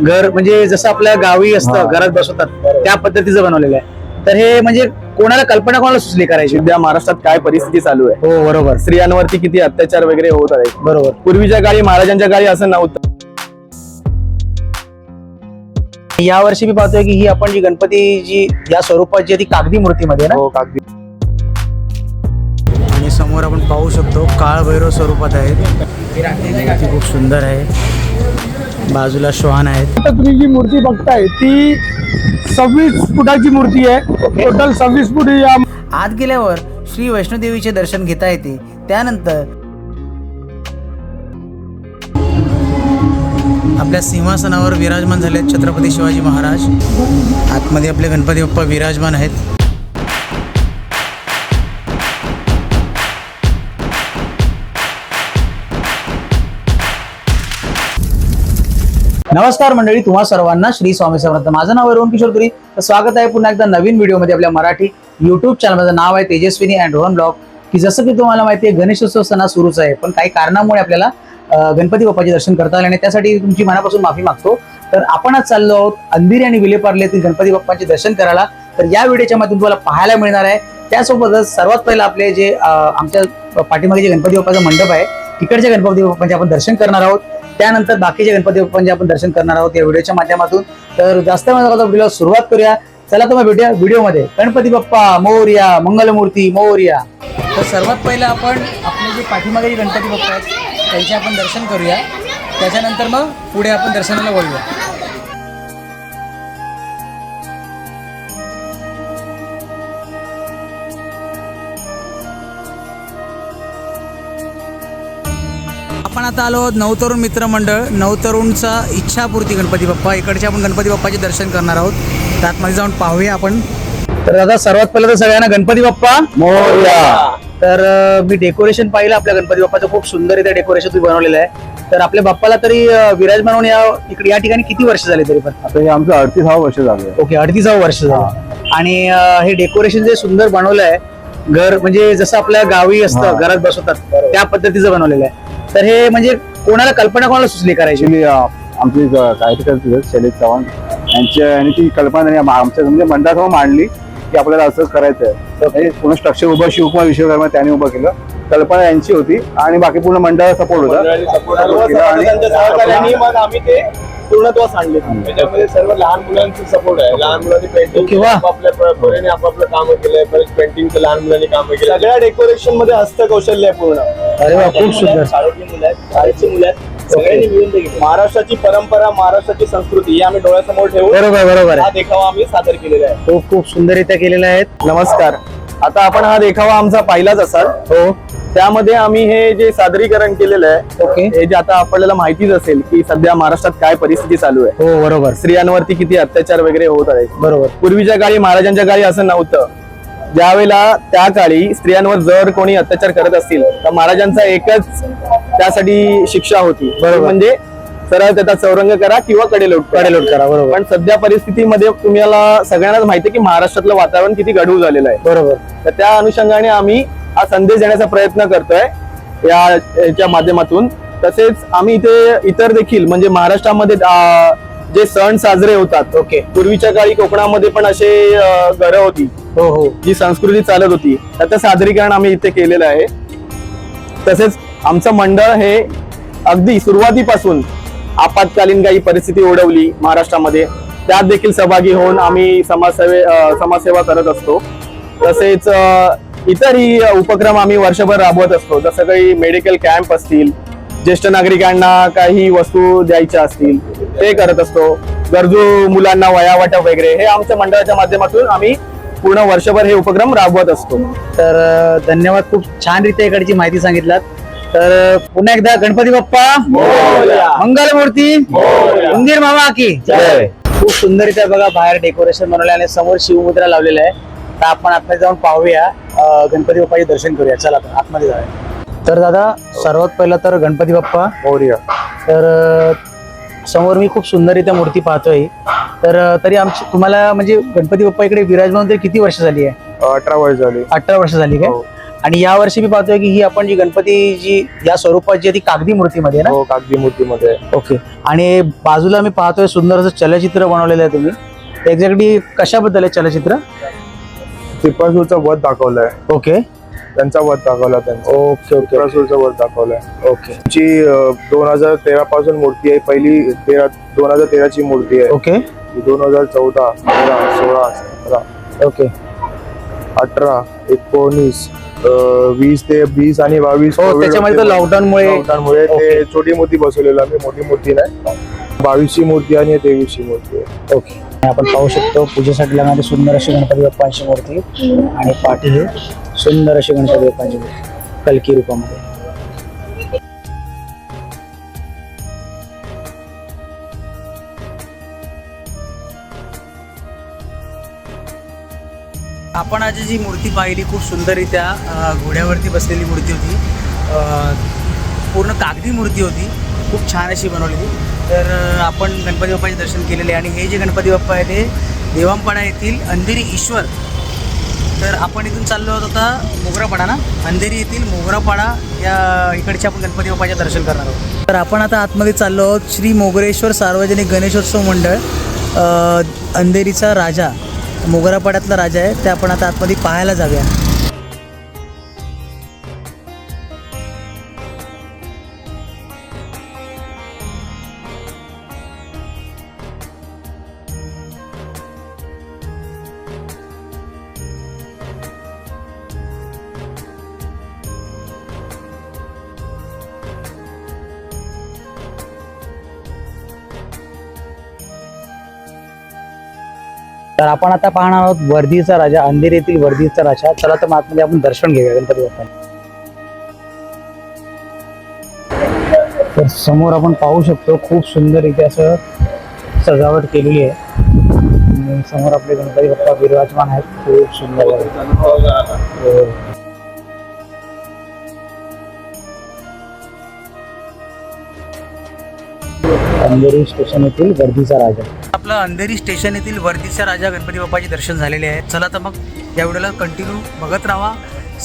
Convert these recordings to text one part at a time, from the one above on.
घर म्हणजे जसं आपल्या गावी. असतं घरात बसवतात त्या पद्धतीचं बनवलेलं आहे. तर हे म्हणजे कोणाला कल्पना कोणाला सुचली करायची? सध्या महाराष्ट्रात काय परिस्थिती चालू आहे? हो बरोबर. स्त्रियांवरती किती अत्याचार वगैरे होत आहेत? बरोबर. पूर्वीच्या काळी महाराजांच्या काळी असं नव्हतं. या वर्षी मी पाहतोय की ही आपण जी गणपती जी या स्वरूपाची आहे ती कागदी मूर्तीमध्ये आहे हो कागदी. ना आणि समोर आपण पाहू शकतो काळ भैरव स्वरूपात आहेत ती खूप सुंदर आहे. बाजूला श्वान आहेत. तुम्ही जी मूर्ती बघताय ती सव्वीस फुटाची मूर्ती आहे. टोटल सव्वीस फूट या आत गेल्यावर श्री वैष्णोदेवीचे दर्शन घेता येते. त्यानंतर आपल्या सिंहासनावर विराजमान झाले छत्रपती शिवाजी महाराज. आतमध्ये आपले गणपती बाप्पा विराजमान आहेत. नमस्कार मंडळी तुम्हा सर्वांना श्री स्वामी समर्थ. माझं नाव आहे रोहन किशोर तुरी तर स्वागत आहे पुन्हा एकदा नवीन व्हिडिओमध्ये आपल्या मराठी युट्यूब चॅनलचं नाव आहे तेजस्विनी अँड रोहन ब्लॉग की जसं की तुम्हाला माहिती आहे गणेशोत्सव सणा सुरूच आहे पण काही कारणामुळे आपल्याला गणपती बाप्पाचे दर्शन करता आले आणि त्यासाठी तुमची मनापासून माफी मागतो. तर आपण आज चाललो आहोत अंधेरी आणि विलेपार्ले येथील गणपती बाप्पाचे दर्शन करायला. तर या व्हिडिओच्या माध्यमातून तुम्हाला पाहायला मिळणार आहे. त्यासोबतच सर्वात पहिलं आपले जे आमच्या पाठीमागे जे गणपती बाप्पाचा मंडप आहे तिकडच्या गणपती बाप्पांचे आपण दर्शन करणार आहोत. त्यानंतर बाकीचे गणपती बाप्पांचे आपण दर्शन करणार आहोत या व्हिडिओच्या माध्यमातून. तर जास्त व्हिडिओ सुरुवात करूया. चला तर मग भेटूया व्हिडिओमध्ये. गणपती बाप्पा मौर्या मंगलमूर्ती मौर्या. तर सर्वात पहिलं आपण आपले जे पाठीमागे जे गणपती बाप्पा आहेत त्यांचे आपण दर्शन करूया. त्याच्यानंतर मग पुढे आपण दर्शनाला वळूया. आता आलो. नवतरुण मित्र मंडळ नवतरुणचा इच्छापूर्ती गणपती बाप्पा. इकडचे आपण गणपती बाप्पाचे दर्शन करणार आहोत. तर आतमध्ये जाऊन पाहूया आपण. तर दादा सर्वात पहिलं तर सगळ्यांना गणपती बाप्पा. मोरया. तर अं, मी डेकोरेशन पाहिलं. आपल्या गणपती बाप्पाचं खूप सुंदर इथे डेकोरेशन तुम्ही बनवलेलं आहे. तर आपल्या बाप्पाला तरी अं, विराजमान होऊन या इकडे या ठिकाणी किती वर्ष झाले तरी पण? आता हे आमचं अडतीसावं वर्ष झालं. ओके अडतीसावं वर्ष झालं. आणि अं, हे डेकोरेशन जे सुंदर बनवलं आहे घर म्हणजे जसं आपल्या गावी. असतं घरात बसवतात त्या पद्धतीचं बनवलेलं आहे. तर हे म्हणजे कोणाला कल्पना कोणाला सुचली करायची? ऍक्च्युली आमची कार्यकर्ते शैलेश चव्हाण. यांच्या यांनी ती कल्पना त्यांनी आमच्या म्हणजे मंडळासमोर मांडली की आपल्याला असं करायचं आहे म्हणजे पूर्ण स्ट्रक्चर उभं शिवकुमार विश्वकर्मा त्यांनी उभं केलं. कल्पना यांची होती आणि बाकी पूर्ण मंडळाचा सपोर्ट होता. आणि- पूर्णत्वास आणले. त्याच्यामध्ये सर्व लहान मुलांचा सपोर्ट आहे. लहान मुलांनी पेंटिंग. आपापल्या परीने आपापलं काम केलंय. परत पेंटिंगचं लहान मुलांनी काम केलं सगळ्या डेकोरेशनमध्ये हस्तकौशल्य आहे पूर्ण. अरे वा खूप सुंदर. शाळेतली मुलं आहेत शाळेची मुलं आहेत. सगळ्यांनी मिळून ते केलं. महाराष्ट्राची परंपरा महाराष्ट्राची संस्कृती ही आम्ही डोळ्यासमोर ठेवून बरोबर बरोबर हा आहे देखावा आम्ही सादर केलेला आहे. खूप खूप सुंदररित्या केलेलं आहेत नमस्कार. आता आपण हा देखावा आमचा पाहिलाच असाल. हो. त्यामध्ये आम्ही हे जे सादरीकरण केलेलं आहे ओके. हे जे आता आपल्याला माहितीच असेल की सध्या महाराष्ट्रात काय परिस्थिती चालू आहे. हो बरोबर. स्त्रियांवरती किती अत्याचार वगैरे होत आहेत. बरोबर. पूर्वीच्या काळी महाराजांच्या काळी असं नव्हतं. ज्यावेळेला त्या काळी स्त्रियांवर जर कोणी अत्याचार करत असतील तर महाराजांचा एकच त्यासाठी शिक्षा होती. बरोबर. म्हणजे सरळ त्याचा चौरंग करा किंवा कडेलोट. कडेलोट करा. बरोबर. पण सध्या परिस्थितीमध्ये तुम्हाला सगळ्यांनाच माहिती की महाराष्ट्रातलं वातावरण किती गढूळ झालेलं आहे. बरोबर. तर त्या अनुषंगाने आम्ही हा संदेश देण्याचा प्रयत्न करतोय या याच्या माध्यमातून. तसेच आम्ही इथे इतर देखील म्हणजे महाराष्ट्रामध्ये जे सण साजरे होतात. ओके. पूर्वीच्या काळी कोकणामध्ये पण असे घरं होती. हो हो. जी संस्कृती चालत होती. त्याचं सादरीकरण आम्ही इथे केलेलं आहे. तसेच आमचं मंडळ हे अगदी सुरुवातीपासून आपत्कालीन काही परिस्थिती ओढवली महाराष्ट्रामध्ये. त्यात देखील सहभागी होऊन आम्ही समाजसेवे समाजसेवा करत असतो. तसेच इतरही उपक्रम आम्ही वर्षभर राबवत असतो. जसं काही मेडिकल कॅम्प असतील ज्येष्ठ नागरिकांना काही वस्तू द्यायच्या असतील ते करत असतो. गरजू मुलांना वयावाटप वगैरे हे आमच्या मंडळाच्या माध्यमातून आम्ही पूर्ण वर्षभर हे उपक्रम राबवत असतो. तर धन्यवाद. खूप छान रीत्या इकडची माहिती सांगितलात. तर पुन्हा एकदा गणपती बाप्पा. मोरया. मंगलमूर्ती. उंदीर मामा की जय. खूप सुंदररित्या बघा बाहेर डेकोरेशन बनवलं आणि समोर शिवमुद्रा लावलेला आहे तर आपण आतमध्ये जाऊन पाहूया. गणपती बाप्पाचे दर्शन करूया. चला तर आतमध्ये जाऊया. तर दादा सर्वात पहिलं तर गणपती बाप्पा. मौर्य. तर समोर मी खूप सुंदररित्या मूर्ती पाहतोय. तर तरी आमची तुम्हाला म्हणजे गणपती बाप्पा इकडे विराजमान किती वर्ष झाली आहे? अठरा वर्ष झाली. अठरा वर्ष झाली काय? हो. आणि या वर्षी मी पाहतोय की ही आपण जी गणपती जी या स्वरूपाची आहे ती कागदी मूर्तीमध्ये आहे हो कागदी मूर्तीमध्ये. आहे. ना ओके. आणि बाजूला मी पाहतोय सुंदर असं चलचित्र बनवलेलं आहे तुम्ही. एक्झॅक्टली कशाबद्दल आहे चलचित्र? त्रिपुरासूरचा वध दाखवलाय. ओके. त्यांचा वध दाखवला त्यांचा ओके ओके. त्रिपुरासूरचा वध दाखवलाय. ओके. ची दोन हजार तेरा पासून मूर्ती आहे पहिली तेरा दोन हजार तेराची मूर्ती आहे. ओके. दोन हजार चौदा सोळा सतरा ओके. अठरा एकोणीस वीस ते वीस आणि बावीस हो त्याच्यामध्ये तर. लॉकडाऊनमुळे लॉकडाऊनमुळे ते. छोटी मूर्ती बसवलेलं आम्ही मोठी मूर्ती नाही बावीसची मूर्ती आणि तेवीसची मूर्ती आहे ओके आपण पाहू शकतो पूजेसाठी लागणारी सुंदर अशी गणपती बाप्पांची मूर्ती आणि पाठी हे सुंदर अशी गणपती बाप्पांची मूर्ती कलकी रूपामध्ये आपण आज जी मूर्ती पाहिली खूप सुंदररित्या घोड्यावरती बसलेली मूर्ती होती. पूर्ण कागदी मूर्ती होती. खूप छान अशी बनवलेली. तर आपण गणपती बाप्पाचे दर्शन केलेले आणि हे जे गणपती बाप्पा आहे ते देवांपाडा येथील अंधेरी ईश्वर. तर आपण इथून चाललो आहोत आता मोगरापाडा ना? अंधेरी येथील मोगरापाडा या इकडचे आपण गणपती बाप्पाचे दर्शन करणार आहोत. तर आपण आता आतमध्ये चाललो आहोत श्री मोगरेश्वर सार्वजनिक गणेशोत्सव मंडळ अंधेरीचा राजा. मोगरापाड्यातला राजा आहे ते आपण आता आतमध्ये पाहायला जाऊया. तर आपण आता पाहणार आहोत वर्धीचा राजा अंधेर येथील वर्धीचा राजा. चला तर मग आतमध्ये आपण दर्शन घेऊया गणपती बाप्पा तर समोर आपण पाहू शकतो खूप सुंदर इथे असं सजावट केलेली आहे. समोर आपले गणपती बाप्पा विराजमान आहेत खूप सुंदर. हो, हो. अंधेरी स्टेशन येथील वर्धीचा राजा. आपलं अंधेरी स्टेशन येथील वर्धीचा राजा गणपती बाप्पाचे दर्शन झालेले आहे. चला तर मग या व्हिडिओला कंटिन्यू बघत राहा.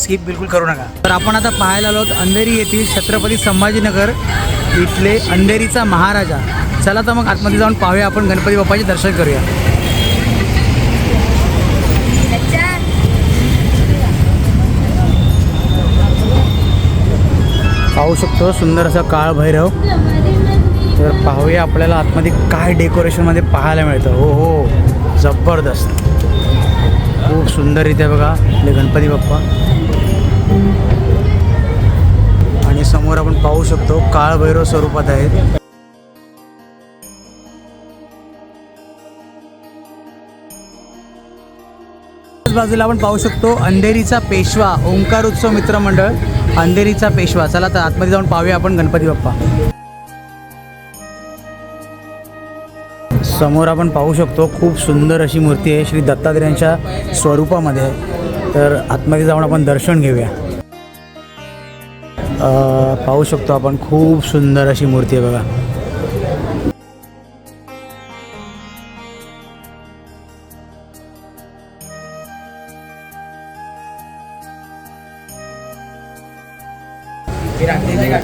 स्किप बिलकुल करू नका. तर आपण आता पाहायला आलो आहोत अंधेरी येथील छत्रपती संभाजीनगर इथले अंधेरीचा महाराजा. चला तर मग आतमध्ये जाऊन पाहूया आपण गणपती बाप्पाचे दर्शन करूया. पाहू शकतो सुंदर असा काळ भैरव तर पाहूया आपल्याला आतमध्ये काय डेकोरेशनमध्ये पाहायला मिळतं. हो हो. जबरदस्त. खूप सुंदररित्या बघा आपले गणपती बाप्पा. आणि समोर आपण पाहू शकतो काळभैरव स्वरूपात आहेत. त्याच बाजूला आपण पाहू शकतो अंधेरीचा पेशवा ओंकार उत्सव मित्रमंडळ अंधेरीचा पेशवा. चला तर आतमध्ये जाऊन पाहूया आपण गणपती बाप्पा. समोर आपण पाहू शकतो खूप सुंदर अशी मूर्ती आहे श्री दत्तात्रेयांच्या स्वरूपामध्ये. तर आतमध्ये जाऊन आपण दर्शन घेऊया. पाहू शकतो आपण खूप सुंदर अशी मूर्ती आहे बघा.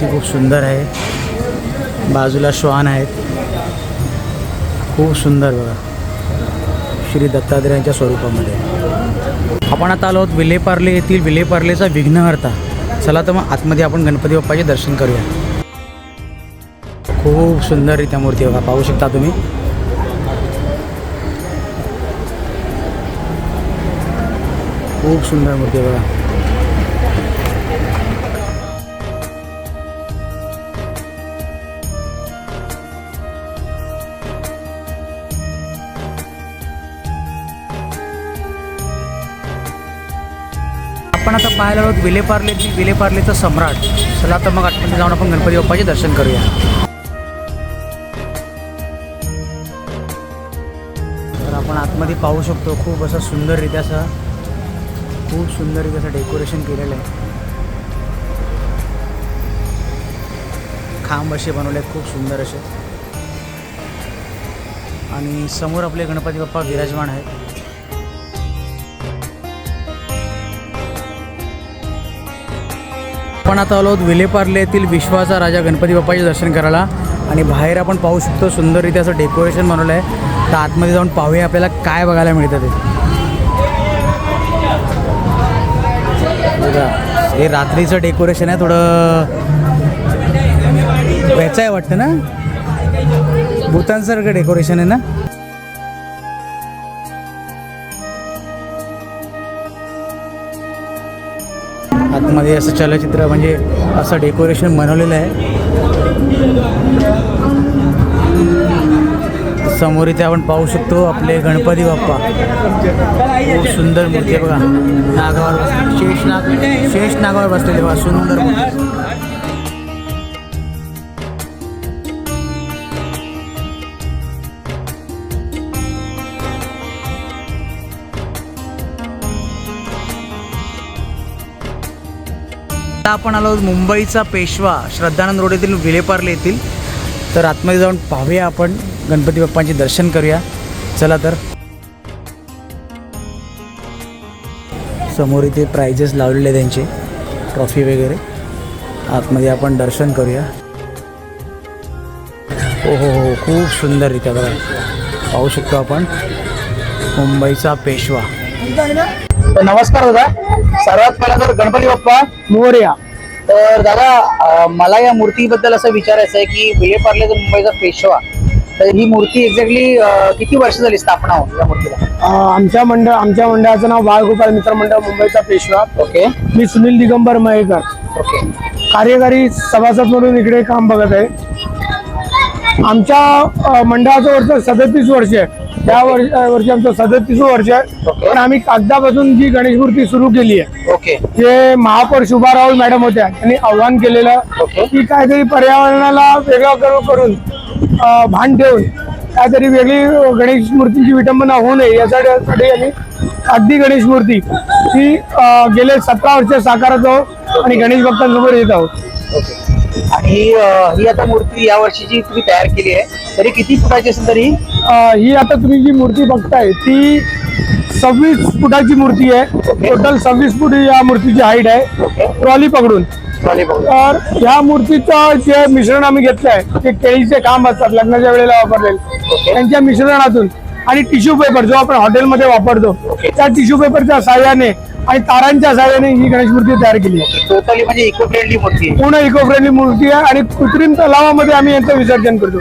ती खूप सुंदर आहे. बाजूला श्वान आहेत. खूप सुंदर बघा. श्री दत्तात्रयांच्या स्वरूपामध्ये. आपण आता आलो आहोत विलेपार्ले येथील विलेपार्लेचा विघ्नहर्ता. चला तर मग आतमध्ये आपण गणपती बाप्पाचे दर्शन करूया. खूप सुंदररित्या मूर्ती बघा. पाहू शकता तुम्ही. खूप सुंदर मूर्ती बघा. आपण आता पाहायला आहोत विलेपार्ले विलेपार्लेचं सम्राट. चला तर मग आठवणी जाऊन आपण गणपती बाप्पाचे दर्शन करूया. तर आपण आतमध्ये पाहू शकतो खूप असं सुंदररित्या असं खूप सुंदररित्या असं डेकोरेशन केलेलं आहे. खांब असे बनवले आहेत खूप सुंदर असे. आणि समोर आपले गणपती बाप्पा विराजमान आहेत. आपण आता आलो विलेपार्ले येथील विश्वाचा राजा गणपती बाप्पाचे दर्शन करायला. आणि बाहेर आपण पाहू शकतो सुंदररीत्या असं डेकोरेशन बनवलं आहे. तर आतमध्ये जाऊन पाहूया आपल्याला काय बघायला मिळतं ते. हे रात्रीचं डेकोरेशन आहे थोडं व्याचं आहे वाटतं ना? भूतांसारखं डेकोरेशन आहे ना? मध्ये असं चलचित्र म्हणजे असं डेकोरेशन बनवलेलं आहे. समोर इथे आपण पाहू शकतो आपले गणपती बाप्पा. खूप सुंदर मूर्ती बघा. नागावर बसले शेष नाग शेष नागावर बसलेले बघा सुंदर मूर्ती. आता आपण आलो मुंबईचा पेशवा. श्रद्धानंद रोड येथील विलेपार्ले येथील. तर आतमध्ये जाऊन पाहूया आपण. गणपती बाप्पांचे दर्शन करूया. चला तर. समोर इथे प्राइजेस लावलेले आहेत त्यांचे. ट्रॉफी वगैरे. आतमध्ये आपण दर्शन करूया. हो हो हो खूप सुंदर रित्या बघा. पाहू शकतो आपण. मुंबईचा पेशवा. तर नमस्कार दादा. सर्वात पहिला तर गणपती बाप्पा. मोर्या. तर दादा मला या मूर्तीबद्दल असं विचारायचं आहे की विलेपार्ले जो मुंबईचा पेशवा तर ही मूर्ती एक्झॅक्टली किती वर्ष झाली स्थापना होऊन या मूर्तीला? आमच्या मंडळ आमच्या मंडळाचं नाव बाळगोपाळ मित्र मंडळ मुंबईचा पेशवा. ओके. मी सुनील दिगंबर मयेकर ओके. कार्यकारी सभासद म्हणून इकडे काम बघत आहे. आमच्या मंडळाचं वर्ष सदतीस वर्ष आहे. त्या वर्ष वर्षी आमचं सदतीस वर्ष आहे. पण आम्ही कागदापासून जी गणेश मूर्ती सुरू केली आहे ओके. जे महापौर शुभा राहुल मॅडम होत्या त्यांनी आव्हान केलेलं. की काहीतरी पर्यावरणाला वेगळं करू करून अं, भान ठेवून काहीतरी वेगळी गणेश मूर्तीची विटंबना होऊ नये यासाठी आम्ही अगदी गणेश मूर्ती ही अं, गेले सतरा वर्ष साकारत आहोत आणि गणेश भक्तांसमोर येत आहोत. ओके. आणि ही आता मूर्ती या वर्षीची तुम्ही तयार केली आहे तरी किती फुटाची असेल तरी? ही आता तुम्ही जी मूर्ती बघताय ती सव्वीस फुटाची मूर्ती आहे. टोटल सव्वीस फूट या मूर्तीची हाईट आहे. ट्रॉली पकडून. तर ह्या मूर्तीचं जे मिश्रण आम्ही घेतलंय ते केळीचे खांब असतात लग्नाच्या वेळेला वापरलेले. त्यांच्या मिश्रणातून. आणि टिश्यू पेपर जो आपण हॉटेलमध्ये वापरतो त्या टिश्यू पेपरच्या सहाय्याने आणि तारांच्या सहाय्याने ही गणेश मूर्ती तयार केली आहे. टोटली म्हणजे इको फ्रेंडली मूर्ती आहे. पूर्ण इको फ्रेंडली मूर्ती आहे आणि कृत्रिम तलावामध्ये आम्ही यांचं विसर्जन करतो.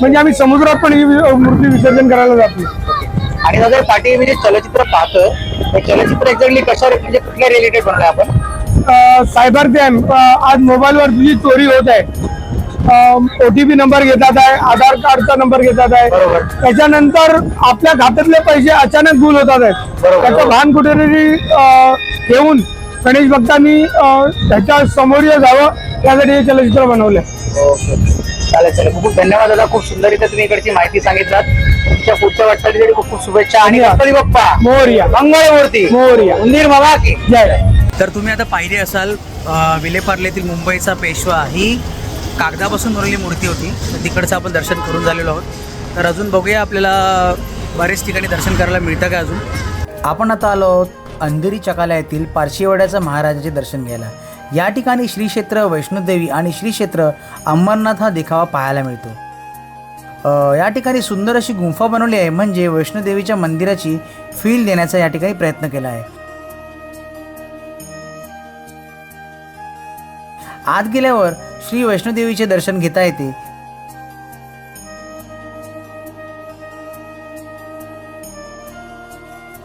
म्हणजे आम्ही समुद्रात पण ही वि- मूर्ती विसर्जन करायला जातो आणि जर पाठी म्हणजे चलचित्र पाहतं चलचित्र एक्झॅक्टली कशा म्हणजे कुठल्या रिलेटेड बनवलंय आपण? सायबर क्राईम आज मोबाईलवर जी चोरी होत आहे. ओटीपी नंबर घेतात आहे आधार कार्डचा नंबर घेतात आहे. त्याच्यानंतर आपल्या खात्यातले पैसे अचानक गुल होतात आहेत. त्याचं भान कुठेतरी अं, ठेवून गणेश भक्तांनी त्याच्यासमोर जावं त्यासाठी हे चलचित्र बनवलंय. ओके. चालेल चालेल. खूप खूप धन्यवाद दादा. खूप सुंदररीत्या तुम्ही इकडची माहिती सांगितलात. तुमच्या पुढच्या वाटचालीसाठी खूप खूप शुभेच्छा. आणि. गणपती बाप्पा. मोरया मंगळमूर्ती. मोरया. उंदीर बाबा की. जय. तर तुम्ही आता पाहिली असाल विलेपार्लेतील मुंबईचा पेशवा. ही कागदापासून बनवलेली मूर्ती होती. तर तिकडचं आपण दर्शन करून झालेलो आहोत. तर अजून बघूया आपल्याला बरेच ठिकाणी दर्शन करायला मिळतं का अजून? आपण आता आलो आहोत अंधेरी चकाला येथील पारशीवाड्याचं महाराजाचे दर्शन घ्यायला. या ठिकाणी श्री क्षेत्र वैष्णोदेवी आणि श्री क्षेत्र अंबरनाथ हा देखावा पाहायला मिळतो. या ठिकाणी सुंदर अशी गुंफा बनवली आहे. म्हणजे वैष्णोदेवीच्या मंदिराची फील देण्याचा या ठिकाणी प्रयत्न केला आहे. आत गेल्यावर श्री वैष्णोदेवीचे दर्शन घेता येते.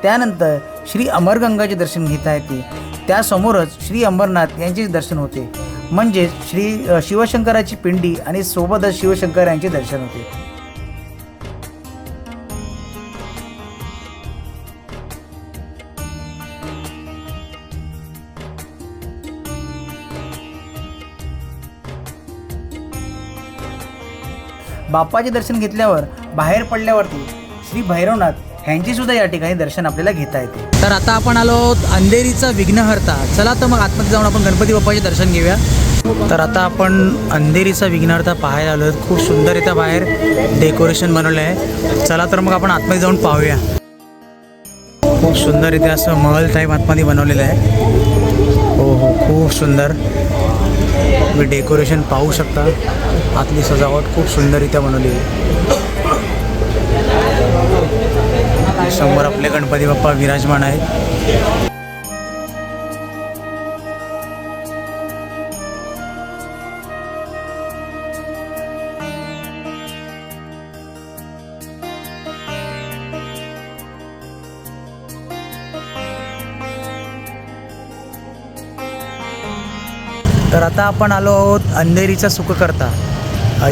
त्यानंतर श्री अमरगंगाचे दर्शन घेता येते. त्यासमोरच श्री अमरनाथ यांचे दर्शन होते. म्हणजेच श्री शिवशंकराची पिंडी आणि सोबतच शिवशंकर यांचे दर्शन होते. बाप्पाचे दर्शन घेतल्यावर बाहेर पडल्यावरती श्री भैरवनाथ ह्यांची सुद्धा या ठिकाणी दर्शन आपल्याला घेता येते. तर आता आपण आलो अंधेरीचा विघ्नहर्ता. चला तर मग आतमध्ये जाऊन आपण गणपती बाप्पाचे दर्शन घेऊया. तर आता आपण अंधेरीचा विघ्नहर्ता पाहायला आलो खूप सुंदर इथं बाहेर. डेकोरेशन बनवलं आहे. चला तर मग आपण आतमध्ये जाऊन पाहूया. खूप सुंदर इथे असं महल टाईप आतमध्ये बनवलेलं आहे. हो हो खूप सुंदर. तुम्ही डेकोरेशन पाहू शकता. आतली सजावट खूप सुंदररित्या बनवली. आहे समोर आपले गणपती बाप्पा विराजमान आहेत. तर आता आपण आलो आहोत अंधेरीचा सुख करता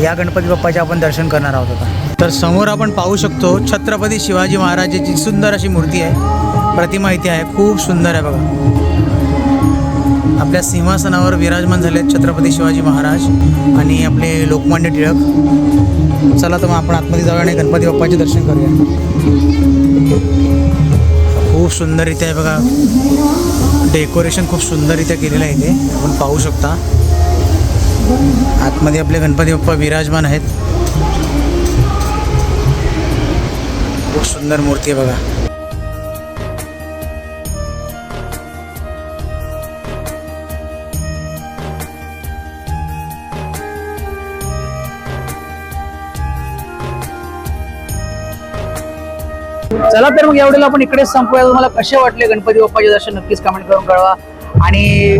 या गणपती बाप्पाचे आपण दर्शन करणार आहोत आता. तर समोर आपण पाहू शकतो छत्रपती शिवाजी महाराजाची सुंदर अशी मूर्ती आहे. प्रतिमा इथे आहे. खूप सुंदर आहे बघा. आपल्या सिंहासनावर विराजमान झाले आहेत छत्रपती शिवाजी महाराज आणि आपले लोकमान्य टिळक. चला तर मग आपण आतमध्ये जाऊया आणि गणपती बाप्पाचे दर्शन करूया. खूप सुंदररित्या आहे बघा. डेकोरेशन खूप सुंदररित्या केलेलं आहे इथे. आपण पाहू शकता. आतमध्ये आपले गणपती बाप्पा विराजमान आहेत. खूप सुंदर मूर्ती आहे बघा. चला तर मग यावेळेला आपण इकडेच संपूया. तुम्हाला कसे वाटले गणपती बाप्पाचे दर्शन? नक्कीच कमेंट करून कळवा. आणि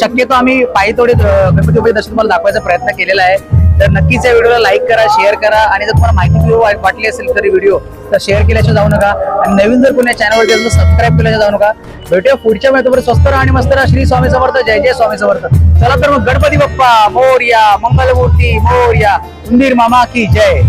शक्यतो आम्ही पायी थोडे गणपती बाप्पाचे दर्शन तुम्हाला दाखवायचा प्रयत्न केलेला आहे. तर नक्कीच या व्हिडिओला लाईक करा शेअर करा. आणि जर तुम्हाला माहिती वाटली असेल तरी व्हिडिओ तर शेअर केल्याशिवाय जाऊ नका. आणि नवीन जर कोणी चॅनलवर गेलं तर सबस्क्राईब केल्याशिवाय जाऊ नका. भेटूया पुढच्या महिन्यात स्वस्त राहा आणि मस्त राहा. श्री स्वामी समर्थ. जय जय स्वामी समर्थ. चला तर मग गणपती बाप्पा मोर्या मंगलमूर्ती मोर्या उंदीर मामा की जय.